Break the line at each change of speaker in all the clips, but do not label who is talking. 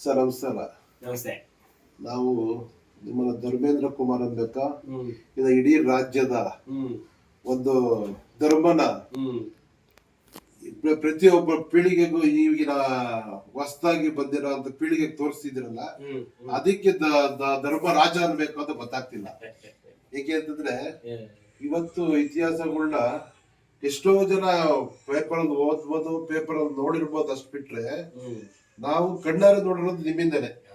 Sir ನಮಸ್ಕಾರ
ನಮಸ್ತೆ.
ನಾವು ನಿಮ್ಮನ್ನ ಧರ್ಮೇಂದ್ರ ಕುಮಾರ್ ಅನ್ಬೇಕ ಇದು ಇಡೀ ರಾಜ್ಯದ ಒಂದು ಧರ್ಮನ ಪ್ರತಿಯೊಬ್ಬ ಪೀಳಿಗೆಗೂ ಈಗಿನ ಹೊಸದಾಗಿ ಬಂದಿರೋ ಅಂತ ಪೀಳಿಗೆಗೆ ತೋರಿಸ್ತಿದ್ರಲ್ಲ. ಅದಕ್ಕೆ ಧರ್ಮ ರಾಜ ಅನ್ಬೇಕು ಅಂತ ಗೊತ್ತಾಗ್ತಿಲ್ಲ. ಏಕೆ ಅಂತಂದ್ರೆ ಇವತ್ತು ಇತಿಹಾಸಗಳನ್ನ ಎಷ್ಟೋ ಜನ ಪೇಪರ್ ಓದ್ಬೋದು ಪೇಪರ್ ನೋಡಿರ್ಬೋದು ಅಷ್ಟು ಬಿಟ್ರೆ ನಾವು ಕಣ್ಣಾರೆ ನೋಡಿರೋದು ನಿಮ್ಮಿಂದನೆ.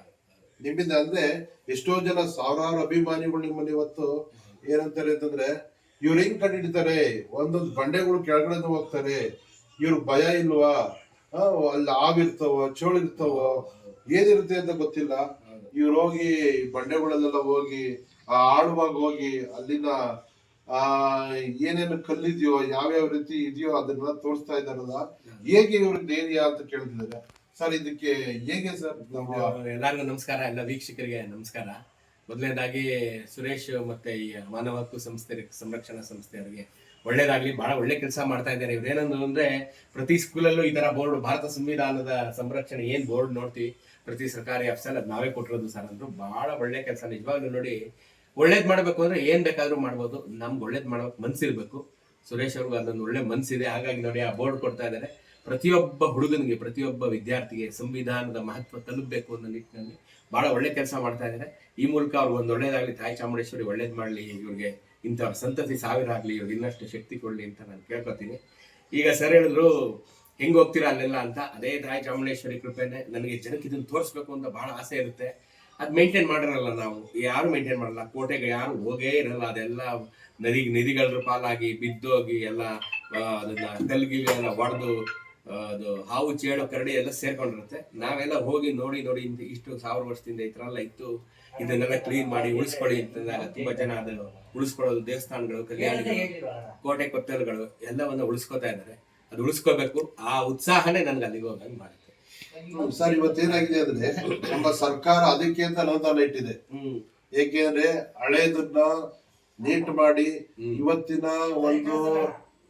ನಿಮ್ಮಿಂದ ಅಂದ್ರೆ ಎಷ್ಟೋ ಜನ ಸಾವಿರಾರು ಅಭಿಮಾನಿಗಳು ನಿಮ್ಮಲ್ಲಿ ಇವತ್ತು ಏನಂತಾರೆ ಅಂತಂದ್ರೆ, ಇವ್ರು ಹೆಂಗ್ ಕಂಡಿಡ್ತಾರೆ? ಒಂದೊಂದು ಬಂಡೆಗಳು ಕೆಳಗಡೆ ಹೋಗ್ತಾರೆ. ಇವ್ರ ಭಯ ಇಲ್ವಾ? ಅಲ್ಲಿ ಆವಿರ್ತಾವ ಚೋಳಿರ್ತಾವ ಏನಿರುತ್ತೆ ಅಂತ ಗೊತ್ತಿಲ್ಲ. ಇವ್ರು ಹೋಗಿ ಬಂಡೆಗಳಲ್ಲೆಲ್ಲ ಹೋಗಿ, ಆ ಆಳುವಾಗ ಹೋಗಿ ಅಲ್ಲಿನ, ಆ, ಏನೇನು ಕಲ್ಲಿದೆಯೋ, ಯಾವ್ಯಾವ ರೀತಿ ಇದೆಯೋ ಅದನ್ನೆಲ್ಲ ತೋರಿಸ್ತಾ ಇದ್ದಾರಲ್ಲ, ಹೇಗೆ ಇವ್ರ ಧೈರ್ಯ ಅಂತ ಕೇಳ್ತಿದ್ದಾರೆ. ಸರ್ ಇದಕ್ಕೆ ಹೇಗೆ ಸರ್
ಎಲ್ಲರಿಗೂ ನಮಸ್ಕಾರ ಎಲ್ಲ ವೀಕ್ಷಕರಿಗೆ ನಮಸ್ಕಾರ. ಮೊದಲನೇದಾಗಿ ಸುರೇಶ್ ಮತ್ತೆ ಈ ಮಾನವ ಹಕ್ಕು ಸಂಸ್ಥೆ ಸಂರಕ್ಷಣಾ ಸಂಸ್ಥೆಯವರಿಗೆ ಒಳ್ಳೇದಾಗ್ಲಿ ಬಹಳ ಒಳ್ಳೆ ಕೆಲಸ ಮಾಡ್ತಾ ಇದ್ದಾರೆ. ಇವ್ರೇನಂದ್ರು ಅಂದ್ರೆ ಪ್ರತಿ ಸ್ಕೂಲಲ್ಲೂ ಈ ತರ ಬೋರ್ಡ್ ಭಾರತ ಸಂವಿಧಾನದ ಸಂರಕ್ಷಣೆ ಏನ್ ಬೋರ್ಡ್ ನೋಡ್ತೀವಿ ಪ್ರತಿ ಸರ್ಕಾರಿ ಆಫೀಸಲ್ಲಿ ಅದ್ ನಾವೇ ಕೊಟ್ಟಿರೋದು ಸರ್. ಅಂದ್ರು ಬಹಳ ಒಳ್ಳೆ ಕೆಲಸ. ನಿಜವಾಗ್ಲೂ ನೋಡಿ ಒಳ್ಳೇದ್ ಮಾಡ್ಬೇಕು ಅಂದ್ರೆ ಏನ್ ಬೇಕಾದ್ರೂ ಮಾಡ್ಬೋದು. ನಮ್ಗೆ ಒಳ್ಳೇದ್ ಮಾಡೋಕ್ ಮನ್ಸಿರ್ಬೇಕು. ಸುರೇಶ್ ಅವ್ರಿಗೂ ಅದೊಂದು ಒಳ್ಳೆ ಮನ್ಸಿದೆ. ಹಾಗಾಗಿ ನೋಡಿ ಆ ಬೋರ್ಡ್ ಕೊಡ್ತಾ ಇದ್ದಾರೆ. ಪ್ರತಿಯೊಬ್ಬ ಹುಡುಗನಿಗೆ, ಪ್ರತಿಯೊಬ್ಬ ವಿದ್ಯಾರ್ಥಿಗೆ ಸಂವಿಧಾನದ ಮಹತ್ವ ತಲುಪಬೇಕು ಅನ್ನೋ ನಿಟ್ಟಿನಲ್ಲಿ ಬಹಳ ಒಳ್ಳೆ ಕೆಲಸ ಮಾಡ್ತಾ ಇದ್ದಾರೆ ಈ ಮೂಲಕ ಅವ್ರಿಗೆ ಒಂದು ಒಳ್ಳೇದಾಗ್ಲಿ, ತಾಯಿ ಚಾಮುಂಡೇಶ್ವರಿ ಒಳ್ಳೇದು ಮಾಡಲಿ, ಇವ್ರಿಗೆ ಇಂಥವ್ರ ಸಂತತಿ ಸಾವಿರ ಆಗಲಿ ಇವ್ರಿಗೆ ಇನ್ನಷ್ಟು ಶಕ್ತಿ ಕೊಡಲಿ ಅಂತ ನಾನು ಕೇಳ್ಕೊತೀನಿ. ಈಗ ಸರ್ ಹೇಳಿದ್ರು, ಹೆಂಗೆ ಹೋಗ್ತೀರಾ ಅಲ್ಲೆಲ್ಲ? ಅಂತ. ಅದೇ ತಾಯಿ ಚಾಮುಂಡೇಶ್ವರಿ ಕೃಪೆನೆ, ನನಗೆ ಜನಕ್ಕೆ ಇದನ್ನು ತೋರಿಸ್ಬೇಕು ಅಂತ ಬಹಳ ಆಸೆ ಇರುತ್ತೆ. ಅದು ಮೇಂಟೈನ್ ಮಾಡಿರಲ್ಲ ನಾವು. ಯಾರು ಮೇಂಟೈನ್ ಮಾಡಲ್ಲ. ಕೋಟೆಗೆ ಯಾರು ಹೋಗೇ ಇರಲ್ಲ. ಅದೆಲ್ಲ ನದಿ ನದಿಗಳ ಪಾಲಾಗಿ, ಬಿದ್ದೋಗಿ ಎಲ್ಲ ಅದನ್ನ ಕಲ್ಗಿಲ್ ಎಲ್ಲ ಒಡೆದು ಅದು ಹಾವು ಚೇಳು ಕರಡಿ ಎಲ್ಲ ಸೇರ್ಕೊಂಡಿರುತ್ತೆ. ನಾವೆಲ್ಲ ಹೋಗಿ ನೋಡಿ ನೋಡಿ ಇಂತ ಇಷ್ಟು ಸಾವಿರ ವರ್ಷದಿಂದ ಈ ತರ ಎಲ್ಲ ಇತ್ತು. ಇದನ್ನೆಲ್ಲ ಕ್ಲೀನ್ ಮಾಡಿ ಉಳಿಸ್ಕೊಳ್ಳಿ ಅಂತಂದಾಗ ತುಂಬಾ ಜನ ಅದು ಉಳಿಸ್ಕೊಳ್ಳೋದು ದೇವಸ್ಥಾನಗಳು ಕಲ್ಯಾಣಗಳು ಕೋಟೆ ಕೊತ್ತಲುಗಳು ಎಲ್ಲವನ್ನ ಉಳಿಸ್ಕೊತಾ ಇದ್ದಾರೆ. ಅದು ಉಳಿಸ್ಕೋಬೇಕು. ಆ ಉತ್ಸಾಹನೇ ನನ್ಗೆ ಅಲ್ಲಿಗೆ ಹೋಗಂಗ್ ಮಾಡುತ್ತೆ.
ಸರ್ ಇವತ್ತೇನಾಗಿದೆ ಅಂದ್ರೆ ನಮ್ಮ ಸರ್ಕಾರ ಅದಕ್ಕೆ ಅಂತ ಅನುದಾನ ಇಟ್ಟಿದೆ.
ಹ್ಮ್.
ಏಕೆಂದ್ರೆ ಹಳೇದನ್ನ ನೀಟ್ ಮಾಡಿ ಇವತ್ತಿನ ಒಂದು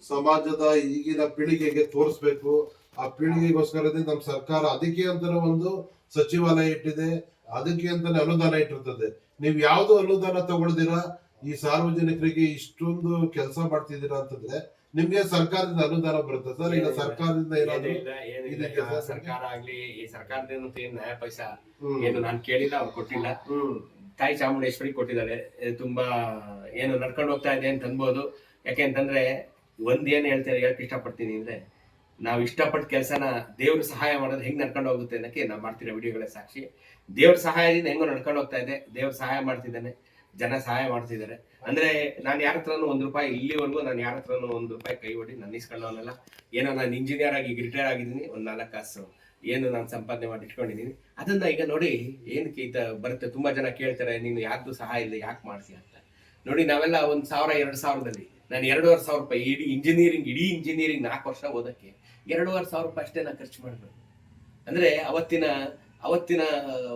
ಸಮಾಜದ ಈಗಿನ ಪೀಳಿಗೆಗೆ ತೋರಿಸ್ಬೇಕು. ಆ ಪೀಳಿಗೆಗೋಸ್ಕರನೇ ನಮ್ಮ ಸರ್ಕಾರ ಅದಕ್ಕೆ ಅಂತ ಒಂದು ಸಚಿವಾಲಯ ಇಟ್ಟಿದೆ ಅದಕ್ಕೆ ಅಂತಾನೆ ಅನುದಾನ ಇಟ್ಟಿರ್ತದೆ. ನೀವು ಯಾವ್ದು ಅನುದಾನ ತಗೊಳ್ದಿರಾ ಈ ಸಾರ್ವಜನಿಕರಿಗೆ ಇಷ್ಟೊಂದು ಕೆಲಸ ಮಾಡ್ತಿದ್ದೀರಾ ಅಂತಂದ್ರೆ ನಿಮ್ಗೆ ಸರ್ಕಾರದಿಂದ ಅನುದಾನ ಬರುತ್ತೆ. ಸರ್ ಈಗ ಸರ್ಕಾರದಿಂದ ಏನಾದ್ರು
ಸರ್ಕಾರ ಆಗ್ಲಿ ಈ ಸರ್ಕಾರದಿಂದ ಏನ್ ನ್ಯಾಯ ಪೈಸಾ. ಏನು ನಾನು ಕೇಳಿಲ್ಲ ಅವ್ರು ಕೊಟ್ಟಿಲ್ಲ.
ಹ್ಮ್.
ತಾಯಿ ಚಾಮುಂಡೇಶ್ವರಿ ಕೊಟ್ಟಿದ್ದಾರೆ. ತುಂಬಾ ಏನು ನಡ್ಕೊಂಡು ಹೋಗ್ತಾ ಇದೆ ಅಂತ ಅನ್ಬೋದು. ಯಾಕೆ ಅಂತಂದ್ರೆ ಒಂದ್ ಏನ್ ಹೇಳ್ತಾರೆ ಹೇಳಕ್ ಇಷ್ಟಪಡ್ತೀನಿ ಅಂದ್ರೆ, ನಾವು ಇಷ್ಟಪಟ್ಟ ಕೆಲಸನ ದೇವ್ರ ಸಹಾಯ ಮಾಡೋದು ಹೆಂಗ್ ನಡ್ಕೊಂಡು ಹೋಗುತ್ತೆ ಅನ್ನಕ್ಕೆ ನಾವು ಮಾಡ್ತಿರೋ ವಿಡಿಯೋಗಳೇ ಸಾಕ್ಷಿ. ದೇವ್ರ ಸಹಾಯದಿಂದ ಹೆಂಗೋ ನಡ್ಕೊಂಡು ಹೋಗ್ತಾ ಇದೆ, ದೇವ್ರ ಸಹಾಯ ಮಾಡ್ತಿದ್ದಾನೆ, ಜನ ಸಹಾಯ ಮಾಡ್ತಿದ್ದಾರೆ. ಅಂದ್ರೆ ನಾನು ಯಾರ ಹತ್ರನೂ ಒಂದ್ ರೂಪಾಯಿ ಇಲ್ಲಿವರೆಗೂ ನಾನು ಯಾರ ಹತ್ರನೂ ಒಂದ್ ರೂಪಾಯಿ ಕೈ ಹೊಡಿ ನಾನು ಇಸ್ಕೊಳ್ಳೋನಲ್ಲ. ಏನೋ ನಾನು ಇಂಜಿನಿಯರ್ ಆಗಿ ರಿಟೈರ್ ಆಗಿದ್ದೀನಿ, ಒಂದ್ ನಾಲ್ಕು ಕಾಸು ಏನು ನಾನು ಸಂಪಾದನೆ ಮಾಡಿ ಇಟ್ಕೊಂಡಿದ್ದೀನಿ. ಅದನ್ನ ಈಗ ನೋಡಿ ಏನಕ್ಕೆ ಇದ ಬರುತ್ತೆ, ತುಂಬಾ ಜನ ಕೇಳ್ತಾರೆ, ನೀನು ಯಾರ್ದು ಸಹಾಯ ಇಲ್ಲ, ಯಾಕೆ ಮಾಡ್ತೀಯ ಅಂತ. ನೋಡಿ ನಾವೆಲ್ಲ ಒಂದ್ ಸಾವಿರ, ಎರಡು ಸಾವಿರದಲ್ಲಿ ನಾನು ಎರಡೂವರೆ ಸಾವಿರ ರೂಪಾಯಿ ಇಡೀ ಇಂಜಿನಿಯರಿಂಗ್ ಇಡೀ ಇಂಜಿನಿಯರಿಂಗ್ ನಾಲ್ಕು ವರ್ಷ ಓದಕ್ಕೆ ಎರಡೂವರೆ ಸಾವಿರ ರೂಪಾಯಿ ಅಷ್ಟೇ ನಾನು ಖರ್ಚು ಮಾಡಬೇಕು. ಅಂದ್ರೆ ಅವತ್ತಿನ ಅವತ್ತಿನ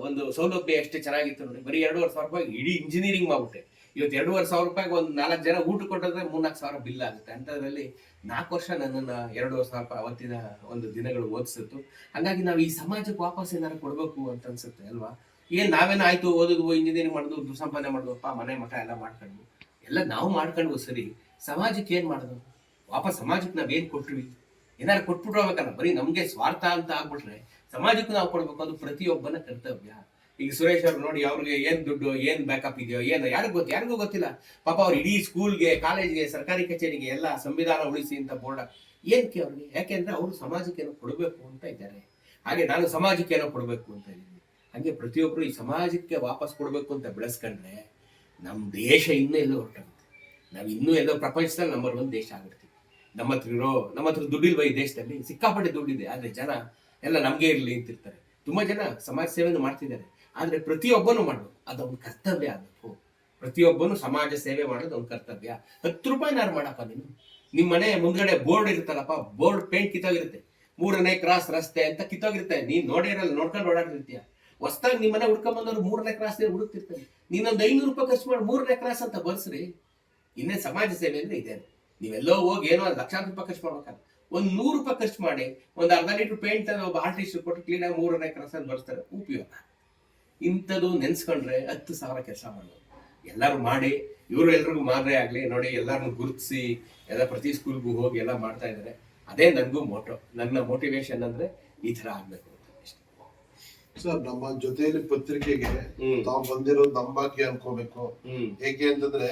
ಒಂದು ಸೌಲಭ್ಯ ಎಷ್ಟು ಚೆನ್ನಾಗಿತ್ತು ನೋಡಿ, ಬರೀ ಎರಡೂವರೆ ಸಾವಿರ ರೂಪಾಯಿ ಇಡೀ ಇಂಜಿನಿಯರಿಂಗ್ ಮಾಡ್ಬಿಟ್ಟೆ. ಇವತ್ತು ಎರಡೂವರೆ ಸಾವಿರ ರೂಪಾಯಿಗೆ ಒಂದು ನಾಲ್ಕು ಜನ ಊಟ ಕೊಟ್ಟರೆ ಮೂರ್ನಾಲ್ಕು ಸಾವಿರ ಬಿಲ್ ಆಗುತ್ತೆ. ಅಂಥದ್ರಲ್ಲಿ ನಾಲ್ಕು ವರ್ಷ ನನ್ನನ್ನು ಎರಡೂವರೆ ಸಾವಿರ ರೂಪಾಯಿ ಅವತ್ತಿನ ಒಂದು ದಿನಗಳು ಓದಿಸಿತ್ತು. ಹಾಗಾಗಿ ನಾವು ಈ ಸಮಾಜಕ್ಕೆ ವಾಪಸ್ ಏನಾರು ಕೊಡಬೇಕು ಅಂತ ಅನ್ಸುತ್ತೆ ಅಲ್ವಾ? ಏನ್ ನಾವೇನ ಆಯ್ತು ಓದಿದ್ವು ಇಂಜಿನಿಯರಿಂಗ್ ಮಾಡಿದ್ವು ಸಂಪಾದನೆ ಮಾಡಿದ್ವಪ್ಪ ಮನೆ, ಮಠ ಎಲ್ಲ ಮಾಡ್ಕೊಂಡ್ವು. ಎಲ್ಲ ನಾವು ಮಾಡ್ಕೊಂಡ್ವು ಸರಿ. ಸಮಾಜಕ್ಕೆ ಏನು ಮಾಡೋದು? ವಾಪಸ್ ಸಮಾಜಕ್ಕೆ ನಾವೇನು ಕೊಟ್ವಿ? ಏನಾರು ಕೊಟ್ಬಿಟ್ಟು ಹೋಗ್ಬೇಕಲ್ಲ, ಬರೀ ನಮಗೆ ಸ್ವಾರ್ಥ ಅಂತ ಆಗ್ಬಿಟ್ರೆ ಸಮಾಜಕ್ಕೂ ನಾವು ಕೊಡ್ಬೇಕು ಅದು ಪ್ರತಿಯೊಬ್ಬನ ಕರ್ತವ್ಯ. ಈಗ ಸುರೇಶ್ ಅವ್ರು ನೋಡಿ ಅವ್ರಿಗೆ ಏನ್ ದುಡ್ಡು, ಏನ್ ಬ್ಯಾಕಪ್ ಇದೆಯೋ ಏನು, ಯಾರಿಗೂ ಗೊತ್ತು ಯಾರಿಗೂ ಗೊತ್ತಿಲ್ಲ. ಪಾಪ ಅವ್ರು ಇಡೀ ಸ್ಕೂಲ್ಗೆ ಕಾಲೇಜ್ಗೆ ಸರ್ಕಾರಿ ಕಚೇರಿಗೆ ಎಲ್ಲ ಸಂವಿಧಾನ ಉಳಿಸಿ ಅಂತ ಬೋರ್ಡ್ ಏನಕ್ಕೆ ಅವ್ರಿಗೆ? ಯಾಕೆಂದ್ರೆ ಅವರು ಸಮಾಜಕ್ಕೆ ಏನೋ ಕೊಡಬೇಕು ಅಂತ ಇದ್ದಾರೆ. ಹಾಗೆ ನಾನು ಸಮಾಜಕ್ಕೆ ಏನೋ ಕೊಡಬೇಕು ಅಂತ ಇದ್ದೀನಿ. ಹಾಗೆ ಪ್ರತಿಯೊಬ್ಬರು ಈ ಸಮಾಜಕ್ಕೆ ವಾಪಸ್ ಕೊಡಬೇಕು ಅಂತ ಬೆಳೆಸ್ಕೊಂಡ್ರೆ ನಮ್ಮ ದೇಶ ಇನ್ನೂ ಎಲ್ಲೂ ಹೊರಟಾಗುತ್ತೆ. ನಾವು ಇನ್ನೂ ಎಲ್ಲ ಪ್ರಪಂಚದಲ್ಲಿ ನಂಬರ್ ಒಂದು ದೇಶ ಆಗಿರ್ತೀವಿ. ನಮ್ಮ ಹತ್ರ ಇರೋ, ನಮ್ಮ ಹತ್ರ ದುಡ್ಡಿಲ್ವ ಈ ದೇಶದಲ್ಲಿ? ಸಿಕ್ಕಾಪಟ್ಟೆ ದುಡ್ಡಿದೆ. ಆದರೆ ಜನ ಎಲ್ಲ ನಮಗೆ ಇರಲಿ ಅಂತಿರ್ತಾರೆ. ತುಂಬಾ ಜನ ಸಮಾಜ ಸೇವೆಯನ್ನು ಮಾಡ್ತಿದ್ದಾರೆ. ಆದರೆ ಪ್ರತಿಯೊಬ್ಬನು ಮಾಡಬೇಕು. ಅದೊಂದು ಕರ್ತವ್ಯ ಆಗಬೇಕು. ಪ್ರತಿಯೊಬ್ಬನು ಸಮಾಜ ಸೇವೆ ಮಾಡೋದು ಒಂದು ಕರ್ತವ್ಯ. ಹತ್ತು ರೂಪಾಯಿನಾರು ಮಾಡಪ್ಪ ನೀನು? ನಿಮ್ಮ ಮನೆ ಮುಂದ್ಗಡೆ ಬೋರ್ಡ್ ಇರುತ್ತಲ್ಲಪ್ಪ, ಬೋರ್ಡ್ ಪೇಂಟ್ ಕಿತ್ತೋಗಿರುತ್ತೆ. ಮೂರನೇ ಕ್ರಾಸ್ ರಸ್ತೆ ಅಂತ ಕಿತ್ತೋಗಿರುತ್ತೆ. ನೀನ್ ಇರಲ್ಲ, ನೋಡ್ಕೊಂಡು ಓಡಾಡಿರ್ತೀಯ ಹೊಸ್ದಾಗಿ ನಿಮ್ಮ ಮನೆ ಮೂರನೇ ಕ್ರಾಸ್ ಹುಡುಕ್ತಿರ್ತಾರೆ? ನೀನೊಂದು ಐನೂರು ರೂಪಾಯಿ ಖರ್ಚು ಮಾಡಿ, ಮೂರನೇ ಕ್ರಾಸ್ ಅಂತ ಬರ್ಸ್ರಿ. ಇನ್ನೇ ಸಮಾಜ ಸೇವೆ ಅಂದ್ರೆ ಇದೆ ನೀವೆಲ್ಲೋ ಹೋಗಿ ಏನೋ ಲಕ್ಷಾಂತರ ರೂಪಾಯಿ ಖರ್ಚು ಮಾಡ್ಬೇಕಲ್ಲ. ಒಂದ್ ನೂರು ರೂಪಾಯಿ ಖರ್ಚು ಮಾಡಿ ಒಂದ್ ಅರ್ಧ ಲೀಟರ್ ಪೇಂಟ್ ಒಬ್ಬ ಆರ್ಟಿಸ್ಟ್ ಕೊಟ್ಟು ಕ್ಲೀನಾಗಿ ಮೂರನೇ ಕೆಲಸ ಬರ್ತಾರೆ. ಉಪಯೋಗ. ಇಂಥದ್ದು ನೆನ್ಸ್ಕೊಂಡ್ರೆ ಹತ್ತು ಸಾವಿರ ಕೆಲಸ ಮಾಡೋದು ಎಲ್ಲರೂ ಮಾಡಿ, ಇವರು ಎಲ್ರಿಗೂ ಮಾದರಿ ಆಗಲಿ, ನೋಡಿ ಎಲ್ಲರನ್ನು ಗುರುತಿಸಿ, ಎಲ್ಲ ಪ್ರತಿ ಸ್ಕೂಲ್ಗೂ ಹೋಗಿ ಎಲ್ಲ ಮಾಡ್ತಾ ಇದ್ದಾರೆ. ಅದೇ ನನಗೂ ಮೋಟೋ ನನ್ನ ಮೋಟಿವೇಶನ್ ಅಂದ್ರೆ ಈ ಥರ ಆಗ್ಬೇಕು.
ಸರ್ ನಮ್ಮ ಜೊತೆಯಲ್ಲಿ ಪತ್ರಿಕೆಗೆ ತಾವು ಬಂದಿರೋದು ನಮ್ಮ ಭಾಗ್ಯ ಅನ್ಕೋಬೇಕು.
ಹೇಗೆ
ಏಕೆ ಅಂತಂದ್ರೆ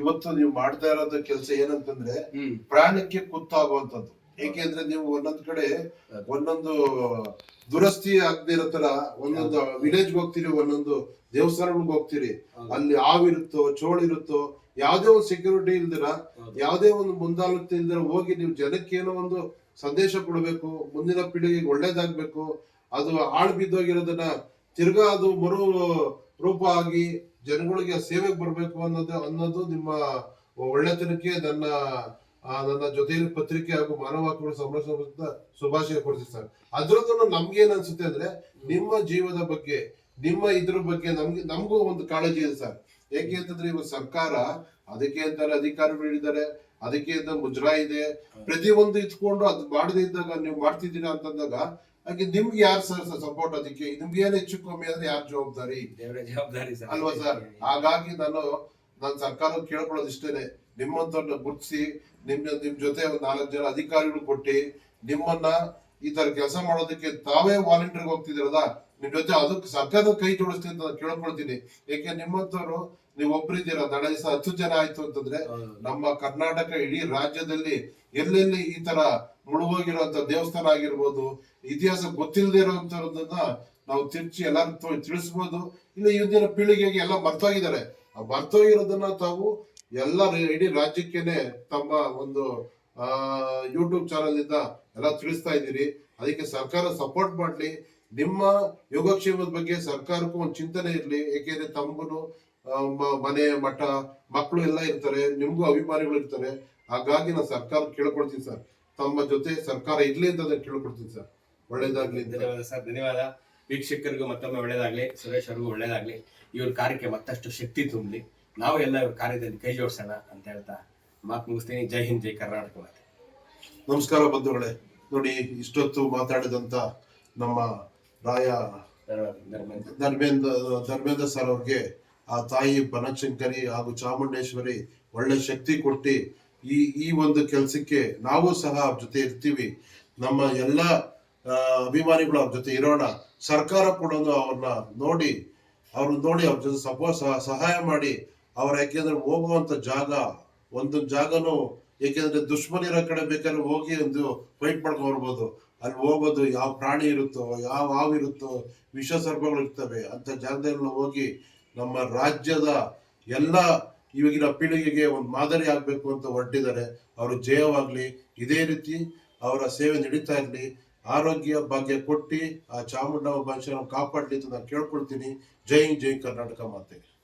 ಇವತ್ತು ನೀವು ಮಾಡ್ತಾ ಇರೋದು ಕೆಲಸ ಏನಂತಂದ್ರೆ ಪ್ರಾಣಕ್ಕೆ ಕುತ್ತಾಗುವಂತದ್ದು ಏಕೆಂದ್ರೆ ನೀವು ಒಂದೊಂದ್ ಕಡೆ ಒಂದೊಂದು ದುರಸ್ತಿ ಆಗದಿರೋ ತರ ಒಂದೊಂದು ವಿಲೇಜ್ ಹೋಗ್ತೀರಿ ಒಂದೊಂದು ದೇವಸ್ಥಾನಗಳಿಗೆ ಹೋಗ್ತೀರಿ. ಅಲ್ಲಿ ಹಾವಿರುತ್ತೋ ಚೋಳಿರುತ್ತೋ ಯಾವ್ದೇ ಒಂದು ಸೆಕ್ಯೂರಿಟಿ ಇಲ್ದಿರ. ಯಾವ್ದೇ ಒಂದು ಮುಂದಾಲೋಚನೆ ಇಲ್ದಿರ ಹೋಗಿ ನೀವು ಜನಕ್ಕೆ ಏನೋ ಒಂದು ಸಂದೇಶ ಕೊಡಬೇಕು ಮುಂದಿನ ಪೀಳಿಗೆಗೆ ಒಳ್ಳೇದಾಗ್ಬೇಕು ಅದು ಹಾಳು ಬಿದ್ದೋಗಿರೋದನ್ನ ತಿರ್ಗಾ ಅದು ಮರು ರೂಪ ಆಗಿ ಜನಗಳಿಗೆ ಸೇವೆಗೆ ಬರ್ಬೇಕು ಅನ್ನೋದು ಅನ್ನೋದು ನಿಮ್ಮ ಒಳ್ಳೆತನಕ್ಕೆ ನನ್ನ ನನ್ನ ಜೊತೆಯಲ್ಲಿ ಪತ್ರಿಕೆ ಹಾಗೂ ಮಾನವ ಹಕ್ಕುಗಳ ಸಂರಕ್ಷಣೆ ಶುಭಾಶಯ ಕೊಡ್ತೀವಿ ಸರ್ ಅದ್ರದ್ದು ನಮ್ಗೆ ಏನ್ ಅನ್ಸುತ್ತೆ ಅಂದ್ರೆ ನಿಮ್ಮ ಜೀವದ ಬಗ್ಗೆ, ನಿಮ್ಮ ಇದ್ರ ಬಗ್ಗೆ ನಮ್ಗೆ, ನಮಗೂ ಒಂದು ಕಾಳಜಿ ಇದೆ ಸರ್. ಏಕೆ ಅಂತಂದ್ರೆ ಇವಾಗ ಸರ್ಕಾರ ಅದಕ್ಕೆ ಅಂತಾರೆ ಅಧಿಕಾರ ಹೇಳಿದ್ದಾರೆ, ಅದಕ್ಕೆ ಅಂತ ಮುಜರಾ ಇದೆ. ಪ್ರತಿಯೊಂದು ಇಟ್ಕೊಂಡು ಅದು ಮಾಡದೇ ಇದ್ದಾಗ ನೀವು ಮಾಡ್ತಿದ್ದೀರಾ ಅಂತಂದಾಗ ಹಾಗೆ ನಿಮ್ಗೆ ಯಾರು ಸರ್ ಸಪೋರ್ಟ್ ಅದಕ್ಕೆ ನಿಮ್ಗೆ ಏನ್ ಹೆಚ್ಚು ಕಮ್ಮಿ ಅಂದ್ರೆ ಯಾರು ಜವಾಬ್ದಾರಿ?
ದೇವರ ಜವಾಬ್ದಾರಿ ಸರ್.
ಅಲ್ವಾ ಸರ್? ಹಾಗಾಗಿ ನಾನು ನಾನು ಸರ್ಕಾರ ಕೇಳ್ಕೊಳ್ಳೋದು ಇಷ್ಟೇನೆ. ನಿಮ್ಮಂತವ್ರನ್ನ ಗುರುತಿಸಿ ನಿಮ್ ನಿಮ್ ಜೊತೆ ಒಂದ್ ನಾಲ್ಕು ಜನ ಅಧಿಕಾರಿಗಳು ಕೊಟ್ಟಿ ನಿಮ್ಮನ್ನ ಈ ತರ ಕೆಲಸ ಮಾಡೋದಕ್ಕೆ ತಾವೇ ವಾಲಂಟಿಯರ್ ಹೋಗ್ತಿದಿರಲ್ಲ ನಿಮ್ ಜೊತೆ ಅದಕ್ಕೆ ಸರ್ಕಾರದ ಕೈ ಜೋಡಿಸ್ತೀನಿ ಅಂತ ಕೇಳ್ಕೊಳ್ತೀನಿ. ಯಾಕೆ ನಿಮ್ಮಂತವ್ರು ನೀವು ಒಬ್ರಿದ್ದೀರಾ ನಾಳೆ ದಿವಸ ಹತ್ತು ಜನ ಆಯ್ತು ಅಂತಂದ್ರೆ ನಮ್ಮ ಕರ್ನಾಟಕ ಇಡೀ ರಾಜ್ಯದಲ್ಲಿ ಎಲ್ಲೆಲ್ಲಿ ಈ ತರ ಮುಳುಗೋಗಿರುವಂತ ದೇವಸ್ಥಾನ ಆಗಿರ್ಬೋದು ಇತಿಹಾಸ ಗೊತ್ತಿಲ್ಲದೆ ಇರುವಂತದನ್ನ ನಾವು ತಿರ್ಚಿ ಎಲ್ಲರೂ ತಿಳಿಸ್ಬೋದು. ಇಲ್ಲ ಇವತ್ತಿನ ಪೀಳಿಗೆಗೆ ಎಲ್ಲ ಮರ್ತೋಗಿದ್ದಾರೆ. ಆ ಮರ್ತೋಗಿರೋದನ್ನ ತಾವು ಎಲ್ಲ ಇಡೀ ರಾಜ್ಯಕ್ಕೇನೆ ತಮ್ಮ ಒಂದು, ಆ ಯೂಟ್ಯೂಬ್ ಚಾನಲ್ ಇಂದ ಎಲ್ಲ ತಿಳಿಸ್ತಾ ಇದ್ದೀರಿ. ಅದಕ್ಕೆ ಸರ್ಕಾರ ಸಪೋರ್ಟ್ ಮಾಡ್ಲಿ. ನಿಮ್ಮ ಯೋಗಕ್ಷೇಮದ ಬಗ್ಗೆ ಸರ್ಕಾರಕ್ಕೂ ಒಂದು ಚಿಂತನೆ ಇರಲಿ. ಏಕೆಂದ್ರೆ ತಮ್ಮನು ಮನೆ, ಮಠ, ಮಕ್ಕಳು ಎಲ್ಲ ಇರ್ತಾರೆ. ನಿಮ್ಗೂ ಅಭಿಮಾನಿಗಳು ಇರ್ತಾರೆ. ಹಾಗಾಗಿ ನಾನು ಸರ್ಕಾರ ಕೇಳ್ಕೊಳ್ತೀನಿ ಸರ್. ತಮ್ಮ ಜೊತೆ ಸರ್ಕಾರ ಇರ್ಲಿ ಅಂತ ಕೇಳ್ಕೊಡ್ತೀನಿ ಸರ್. ಒಳ್ಳೇದಾಗ್ಲಿ
ಧನ್ಯವಾದ ಸರ್ ಧನ್ಯವಾದ. ವೀಕ್ಷಕರಿಗೂ ಮತ್ತೊಮ್ಮೆ ಒಳ್ಳೇದಾಗ್ಲಿ. ಸುರೇಶ್ ಅವ್ರಿಗೂ ಒಳ್ಳೇದಾಗ್ಲಿ. ಇವ್ರ ಕಾರ್ಯಕ್ಕೆ ಮತ್ತಷ್ಟು ಶಕ್ತಿ ತುಂಬಲಿ. ನಾವು ಎಲ್ಲ ಇವ್ರ ಕಾರ್ಯದಲ್ಲಿ ಕೈ ಜೋಡಿಸೋಣ ಅಂತ ಹೇಳ್ತಾ ಮಾತು ಮುಗಿಸ್ತೀನಿ. ಜೈ ಹಿಂದ್ ಜೈ ಕರ್ನಾಟಕ ಮಾತೆ.
ನಮಸ್ಕಾರ ಬಂಧುಗಳೇ. ನೋಡಿ ಇಷ್ಟೊತ್ತು ಮಾತಾಡಿದಂತ ನಮ್ಮ ರಾಯ ಧರ್ಮೇಂದ್ರ ಧರ್ಮೇಂದ್ರ ಸರ್ ಅವ್ರಿಗೆ ಆ ತಾಯಿ ಬನಶಂಕರಿ ಹಾಗೂ ಚಾಮುಂಡೇಶ್ವರಿ ಒಳ್ಳೆ ಶಕ್ತಿ ಕೊಟ್ಟು ಈ ಈ ಒಂದು ಕೆಲಸಕ್ಕೆ ನಾವು ಸಹ ಜೊತೆ ಇರ್ತೀವಿ ನಮ್ಮ ಎಲ್ಲ ಅಭಿಮಾನಿಗಳು ಅವ್ರ ಜೊತೆ ಇರೋಣ. ಸರ್ಕಾರ ಕೂಡ ಅವ್ರನ್ನ ನೋಡಿ ಅವ್ರನ್ನ ನೋಡಿ ಅವ್ರ ಜೊತೆ ಸಪೋ ಸಹ- ಸಹಾಯ ಮಾಡಿ. ಅವ್ರ ಯಾಕೆಂದ್ರೆ ಹೋಗುವಂತ ಜಾಗ, ಒಂದು ಜಾಗನು ಏಕೆಂದ್ರೆ ದುಶ್ಮನ್ ಇರೋ ಕಡೆ ಬೇಕಾದ್ರೆ ಹೋಗಿ ಒಂದು ಫೈಟ್ ಮಾಡ್ಕೊಂಡು ಬರ್ಬೋದು. ಅಲ್ಲಿ ಹೋಗೋದು ಯಾವ ಪ್ರಾಣಿ ಇರುತ್ತೋ, ಯಾವ ಹಾವು ಇರುತ್ತೋ ವಿಷ ಸರ್ಪಗಳು ಇರ್ತವೆ. ಅಂತ ಜಾಗದಲ್ಲಿ ಹೋಗಿ ನಮ್ಮ ರಾಜ್ಯದ ಎಲ್ಲ ಇವಾಗಿನ ಪೀಳಿಗೆಗೆ ಒಂದು ಮಾದರಿ ಆಗಬೇಕು ಅಂತ ಹೊರಟಿದ್ದಾರೆ. ಅವರು ಜಯವಾಗಲಿ, ಇದೇ ರೀತಿ ಅವರ ಸೇವೆ ನಡೀತಾ ಇರ್ಲಿ. ಆರೋಗ್ಯ ಭಾಗ್ಯ ಕೊಟ್ಟು ಆ ಚಾಮುಂಡ ಭಾಷೆ ಕಾಪಾಡ್ಲಿ ಅಂತ ನಾನು ಕೇಳ್ಕೊಳ್ತೀನಿ. ಜೈ ಜೈ ಕರ್ನಾಟಕ ಮಾತೆ